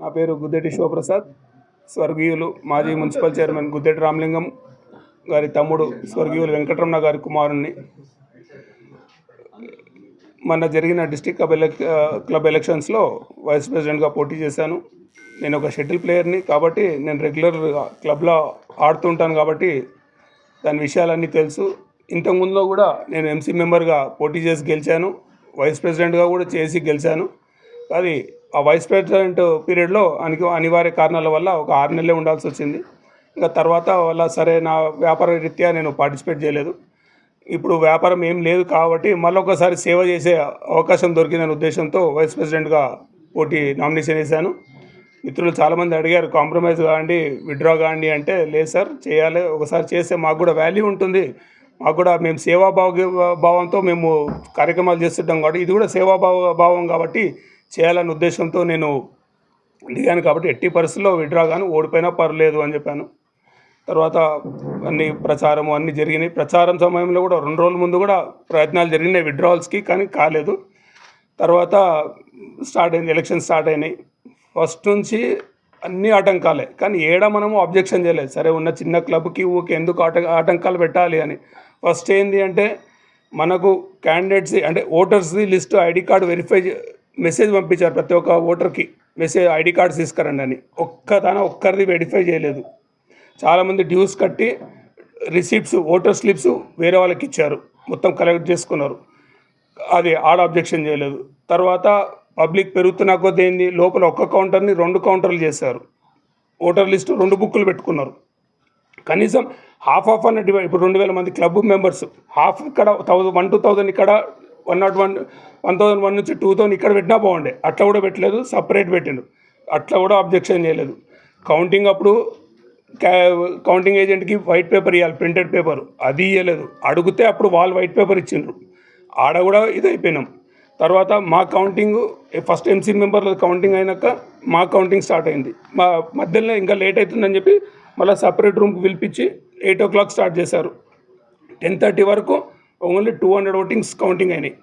నా పేరు గుద్దెటి శివప్రసాద్. స్వర్గీయులు మాజీ మున్సిపల్ చైర్మన్ గుద్దెటి రామలింగం గారి తమ్ముడు స్వర్గీయులు వెంకటరమణ గారి కుమారుణ్ణి. మొన్న జరిగిన డిస్టిక్ క్లబ్ ఎలక్ క్లబ్ ఎలక్షన్స్లో వైస్ ప్రెసిడెంట్గా పోటీ చేశాను. నేను ఒక షటిల్ ప్లేయర్ని కాబట్టి నేను రెగ్యులర్ క్లబ్లో ఆడుతుంటాను కాబట్టి దాని విషయాలన్నీ తెలుసు. ఇంతకుముందులో కూడా నేను ఎంసీ మెంబర్గా పోటీ చేసి గెలిచాను. వైస్ ప్రెసిడెంట్గా కూడా చేసి గెలిచాను. అది ఆ వైస్ ప్రెసిడెంట్ పీరియడ్లో అని అనివార్య కారణాల వల్ల ఒక ఆరు నెలలే ఉండాల్సి వచ్చింది. ఇంకా తర్వాత వల్ల సరే నా వ్యాపార రీత్యా నేను పార్టిసిపేట్ చేయలేదు. ఇప్పుడు వ్యాపారం ఏం లేదు కాబట్టి మళ్ళొకసారి సేవ చేసే అవకాశం దొరికిందనే ఉద్దేశంతో వైస్ ప్రెసిడెంట్గా పోటీ నామినేషన్ వేశాను. మిత్రులు చాలామంది అడిగారు కాంప్రమైజ్ కాండి విత్డ్రా కాండి అంటే లేదు సార్ చేయాలి. ఒకసారి చేస్తే మాకు కూడా వాల్యూ ఉంటుంది. మాకు కూడా మేము సేవాభావ భావంతో మేము కార్యక్రమాలు చేస్తుంటాం కాబట్టి ఇది కూడా సేవాభావ భావం కాబట్టి చేయాలనే ఉద్దేశంతో నేను దిగాను కాబట్టి ఎట్టి పరిస్థితుల్లో విడ్రా కానీ ఓడిపోయినా పర్లేదు అని చెప్పాను. తర్వాత అన్ని ప్రచారము అన్నీ జరిగినాయి. ప్రచారం సమయంలో కూడా రెండు రోజుల ముందు కూడా ప్రయత్నాలు జరిగినాయి విడ్రావల్స్కి కానీ కాలేదు. తర్వాత స్టార్ట్ అయింది ఎలక్షన్ స్టార్ట్ అయినాయి. ఫస్ట్ నుంచి అన్ని ఆటంకాలే కానీ ఏడ మనము అబ్జెక్షన్ చేయలేదు. సరే ఉన్న చిన్న క్లబ్కి ఊకే ఎందుకు ఆట ఆటంకాలు పెట్టాలి అని. ఫస్ట్ ఏంది అంటే మనకు క్యాండిడేట్స్ అంటే ఓటర్స్ది list ID card verify message పంపించారు ప్రతి ఒక్క ఓటర్కి. మెసేజ్ ఐడి కార్డ్స్ తీసుకురండి అని. ఒక్కదాన ఒక్కరిది వెరిఫై చేయలేదు. చాలామంది డ్యూస్ కట్టి రిసీప్ట్స్ ఓటర్ స్లిప్స్ వేరే వాళ్ళకి ఇచ్చారు. మొత్తం కలెక్ట్ చేసుకున్నారు. అది ఆడ అబ్జెక్షన్ చేయలేదు. తర్వాత పబ్లిక్ పెరుగుతున్న కొద్దీ ఏంది? లోపల ఒక్క కౌంటర్ని రెండు కౌంటర్లు చేశారు. ఓటర్ లిస్టు రెండు బుక్కులు పెట్టుకున్నారు. కనీసం హాఫ్ ఆఫ్ అన్న డివైడ్ ఇప్పుడు రెండు వేల మంది క్లబ్ మెంబర్స్ హాఫ్ ఇక్కడ థౌజండ్ వన్ టూ థౌజండ్ ఇక్కడ one not one one thousand one నుంచి టూ థౌజండ్ ఇక్కడ పెట్టినా బాగుండే. అట్లా కూడా పెట్టలేదు సపరేట్ పెట్టిండు. అట్లా కూడా అబ్జెక్షన్ చేయలేదు. కౌంటింగ్ అప్పుడు కౌంటింగ్ ఏజెంట్కి వైట్ పేపర్ ఇవ్వాలి ప్రింటెడ్ పేపర్. అది ఇవ్వలేదు అడిగితే అప్పుడు వాళ్ళు వైట్ పేపర్ ఇచ్చిండ్రు. ఆడ కూడా ఇదైపోయినాం. తర్వాత మా కౌంటింగ్ ఫస్ట్ ఎంసీ మెంబర్ల కౌంటింగ్ అయినాక మా కౌంటింగ్ స్టార్ట్ అయింది. మా మధ్యలో ఇంకా లేట్ అవుతుందని చెప్పి మళ్ళీ సపరేట్ రూమ్కి పిలిపించి ఎయిట్ ఓ క్లాక్ స్టార్ట్ చేశారు. టెన్ థర్టీ వరకు only two hundred votings counting అయినాయి.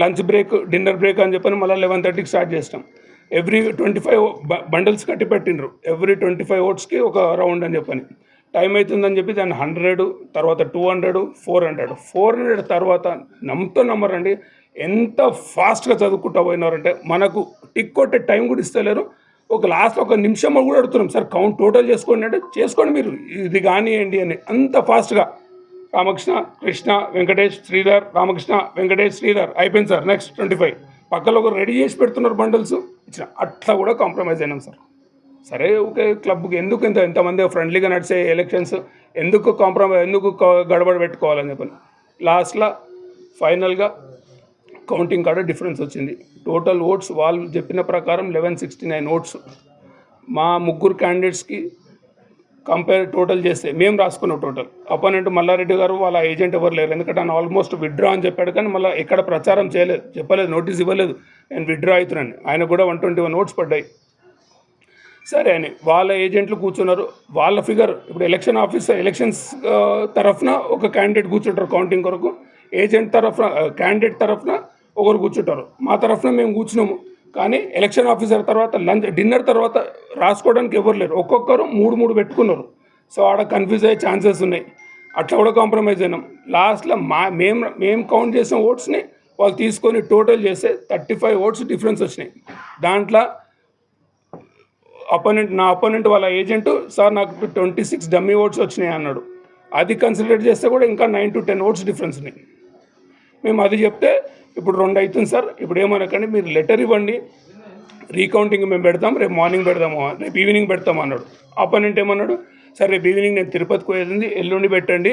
లంచ్ బ్రేక్ డిన్నర్ బ్రేక్ అని చెప్పని మళ్ళీ లెవెన్ థర్టీకి స్టార్ట్ చేసినాం. ఎవ్రీ ట్వంటీ ఫైవ్ బండల్స్ కట్టి పెట్టిండ్రు. ఎవ్రీ ట్వంటీ ఫైవ్ ఓట్స్కి ఒక రౌండ్ అని చెప్పని. టైం అవుతుందని చెప్పి దాన్ని హండ్రెడ్ తర్వాత two hundred four hundred. Four hundred తర్వాత నమ్ముతో నమ్మరండి. ఎంత ఫాస్ట్గా చదువుకుంటా పోయినారంటే మనకు టిక్ కొట్టే టైం కూడా ఇస్తలేరు. ఒక లాస్ట్ ఒక నిమిషం కూడా అడుగుతున్నాం. సార్ కౌంట్ టోటల్ చేసుకోండి అంటే చేసుకోండి మీరు. ఇది కానివ్వండి అని. అంత ఫాస్ట్గా రామకృష్ణ కృష్ణ వెంకటేష్ శ్రీధర్ రామకృష్ణ వెంకటేష్ శ్రీధర్ అయిపోయింది సార్ నెక్స్ట్ ట్వంటీ ఫైవ్ పక్కలో ఒక రెడీ చేసి పెడుతున్నారు బండల్స్ ఇచ్చిన అట్లా కూడా కాంప్రమైజ్ అయినాం సార్. సరే ఓకే క్లబ్కి ఎందుకు ఇంత ఎంతమంది ఫ్రెండ్లీగా నడిచే ఎలక్షన్స్ ఎందుకు కాంప్రమైజ్ ఎందుకు గడబడ పెట్టుకోవాలని చెప్పని. లాస్ట్లో ఫైనల్గా కౌంటింగ్ కాడ డిఫరెన్స్ వచ్చింది. టోటల్ ఓట్స్ వాళ్ళు చెప్పిన ప్రకారం లెవెన్ సిక్స్టీ నైన్ ఓట్స్ మా ముగ్గురు క్యాండిడేట్స్కి కంపేర్ టోటల్ చేస్తే మేము రాసుకున్నాం టోటల్ అపోనెంట్ మల్లారెడ్డి గారు వాళ్ళ ఏజెంట్ ఎవరు లేరు. ఎందుకంటే ఆయన ఆల్మోస్ట్ విత్డ్రా అని చెప్పాడు కానీ మళ్ళీ ఎక్కడ ప్రచారం చేయలేదు. చెప్పలేదు నోటీస్ ఇవ్వలేదు. నేను విత్డ్రా అవుతున్నాను. ఆయన కూడా వన్ ట్వంటీ వన్ ఓట్స్ పడ్డాయి. సరే అని వాళ్ళ ఏజెంట్లు కూర్చున్నారు. వాళ్ళ ఫిగర్ ఇప్పుడు ఎలక్షన్ ఆఫీసర్ ఎలక్షన్స్ తరఫున ఒక క్యాండిడేట్ కూర్చుంటారు కౌంటింగ్ కొరకు. ఏజెంట్ తరఫున క్యాండిడేట్ తరఫున ఒకరు కూర్చుంటారు. మా తరఫున మేము కూర్చున్నాము. కానీ ఎలక్షన్ ఆఫీసర్ తర్వాత లంచ్ డిన్నర్ తర్వాత రాసుకోవడానికి ఎవరు లేరు. ఒక్కొక్కరు మూడు మూడు పెట్టుకున్నారు. సో ఆడ కన్ఫ్యూజ్ అయ్యే ఛాన్సెస్ ఉన్నాయి. అట్లా కూడా కాంప్రమైజ్ అయినాం. లాస్ట్లో మా మేము మేము కౌంట్ చేసిన ఓట్స్ని వాళ్ళు తీసుకొని టోటల్ చేస్తే థర్టీ ఫైవ్ ఓట్స్ డిఫరెన్స్ వచ్చినాయి. దాంట్లో అపోనెంట్ నా అపోనెంట్ వాళ్ళ ఏజెంట్ సార్ నాకు ట్వంటీ సిక్స్ డమ్మీ ఓట్స్ వచ్చినాయి అన్నాడు. అది కన్సిడర్ చేస్తే కూడా ఇంకా nine to ten votes difference ఉన్నాయి. మేము అది చెప్తే ఇప్పుడు రెండు అవుతుంది సార్. ఇప్పుడు ఏమనకండి మీరు లెటర్ ఇవ్వండి. రీకౌంటింగ్ మేము పెడతాం రేపు మార్నింగ్ పెడదాము రేపు ఈవినింగ్ పెడతాం అన్నాడు. అపోనెంట్ ఏమన్నాడు సార్ రేపు ఈవినింగ్ నేను తిరుపతికి పోయేది ఎల్లుండి పెట్టండి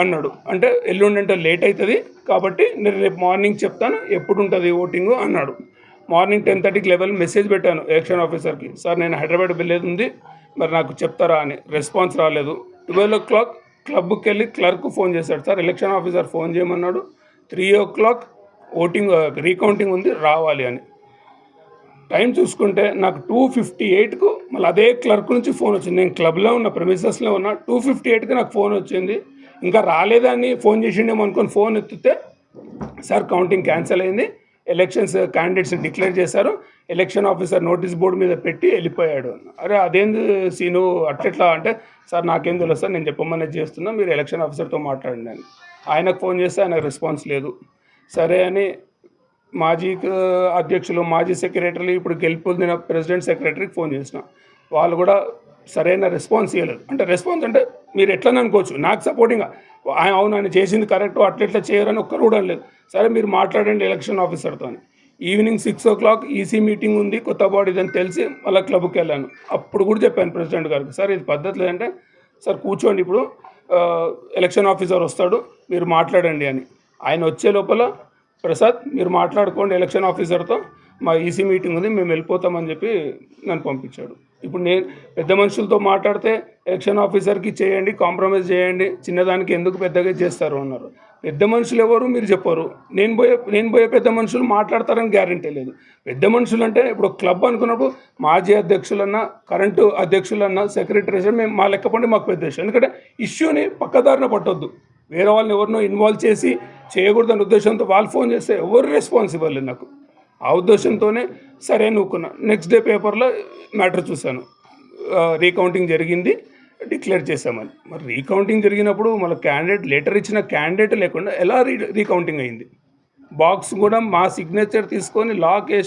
అన్నాడు. అంటే ఎల్లుండి అంటే లేట్ అవుతుంది కాబట్టి నేను రేపు మార్నింగ్ చెప్తాను ఎప్పుడు ఉంటుంది ఓటింగ్ అన్నాడు. మార్నింగ్ టెన్ థర్టీకి లెవెల్ మెసేజ్ పెట్టాను ఎలక్షన్ ఆఫీసర్కి సార్ నేను హైదరాబాద్ వెళ్ళేది ఉంది మరి నాకు చెప్తారా అని. రెస్పాన్స్ రాలేదు. ట్వెల్వ్ ఓ క్లాక్ క్లబ్కి వెళ్ళి క్లర్క్ ఫోన్ చేశాడు. సార్ ఎలక్షన్ ఆఫీసర్ ఫోన్ చేయమన్నాడు three o'clock voting recounting ఉంది రావాలి అని. టైం చూసుకుంటే నాకు టూ ఫిఫ్టీ ఎయిట్కు మళ్ళీ అదే క్లర్క్ నుంచి ఫోన్ వచ్చింది. నేను క్లబ్లో ఉన్న ప్రెమిసెస్లో ఉన్న టూ ఫిఫ్టీ ఎయిట్కి నాకు ఫోన్ వచ్చింది. ఇంకా రాలేదని ఫోన్ చేసిండేమో అనుకొని ఫోన్ ఎత్తితే సార్ కౌంటింగ్ క్యాన్సిల్ అయింది. ఎలక్షన్స్ క్యాండిడేట్స్ని డిక్లేర్ చేశారు. ఎలక్షన్ ఆఫీసర్ నోటీస్ బోర్డు మీద పెట్టి వెళ్ళిపోయాడు. అరే అదేంది సీను అట్లెట్లా అంటే సార్ నాకేం తెలుసు సార్ నేను చెప్పమనేది చేస్తున్నా మీరు ఎలక్షన్ ఆఫీసర్తో మాట్లాడండి అని. ఆయనకు ఫోన్ చేస్తే ఆయనకు రెస్పాన్స్ లేదు. సరే అని మాజీ అధ్యక్షులు మాజీ సెక్రటరీలు ఇప్పుడు గెలుపొందిన ప్రెసిడెంట్ సెక్రటరీకి ఫోన్ చేసిన. వాళ్ళు కూడా సరైన రెస్పాన్స్ ఇవ్వలేదు అంటే రెస్పాన్స్ అంటే మీరు ఎట్లని అనుకోవచ్చు. నాకు సపోర్టింగ్గా ఆయన అవును ఆయన చేసింది కరెక్ట్ అట్లెట్లా చేయరని ఒక్కరు కూడా లేదు సరే మీరు మాట్లాడండి election ఆఫీసర్తో evening six o'clock EC meeting ఉంది కొత్త బాడీదని అని తెలిసి మళ్ళీ క్లబ్కి వెళ్ళాను. అప్పుడు కూడా చెప్పాను ప్రెసిడెంట్ గారికి సార్ ఇది పద్ధతి లేదంటే సార్ కూర్చోండి ఇప్పుడు ఎలక్షన్ ఆఫీసర్ వస్తాడు మీరు మాట్లాడండి అని. ఆయన వచ్చే లోపల ప్రసాద్ మీరు మాట్లాడుకోండి ఎలక్షన్ ఆఫీసర్తో మా ఈసీ మీటింగ్ ఉంది మేము వెళ్ళిపోతామని చెప్పి నన్ను పంపించాడు. ఇప్పుడు నేను పెద్ద మనుషులతో మాట్లాడితే ఎలక్షన్ ఆఫీసర్కి చేయండి కాంప్రమైజ్ చేయండి చిన్నదానికి ఎందుకు పెద్దగా చేస్తారు అన్నారు. పెద్ద మనుషులు ఎవరు? మీరు చెప్పరు. నేను పోయే నేను పోయే పెద్ద మనుషులు మాట్లాడతారని గ్యారంటీ లేదు. పెద్ద మనుషులు అంటే ఇప్పుడు క్లబ్ అనుకున్నప్పుడు మాజీ అధ్యక్షులన్నా కరెంటు అధ్యక్షులన్నా సెక్రటరీ మేము మా లెక్కపండి మాకు పెద్ద విషయం ఎందుకంటే ఇష్యూని పక్కదారిన పట్టొద్దు. వేరే వాళ్ళని ఎవరినో ఇన్వాల్వ్ చేసి చేయకూడదనే ఉద్దేశంతో వాళ్ళు ఫోన్ చేస్తే ఎవరు రెస్పాన్స్ ఇవ్వలేదు నాకు. ఆ ఉద్దేశంతోనే సరే నూకున్నా నెక్స్ట్ డే పేపర్లో మ్యాటర్ చూశాను. రీకౌంటింగ్ జరిగింది డిక్లేర్ చేశామని. మరి రీకౌంటింగ్ జరిగినప్పుడు మన క్యాండిడేట్ లెటర్ ఇచ్చిన క్యాండిడేట్ లేకుండా ఎలా రీ రీకౌంటింగ్ అయింది? బాక్స్ కూడా మా సిగ్నేచర్ తీసుకొని లాక్ వేసి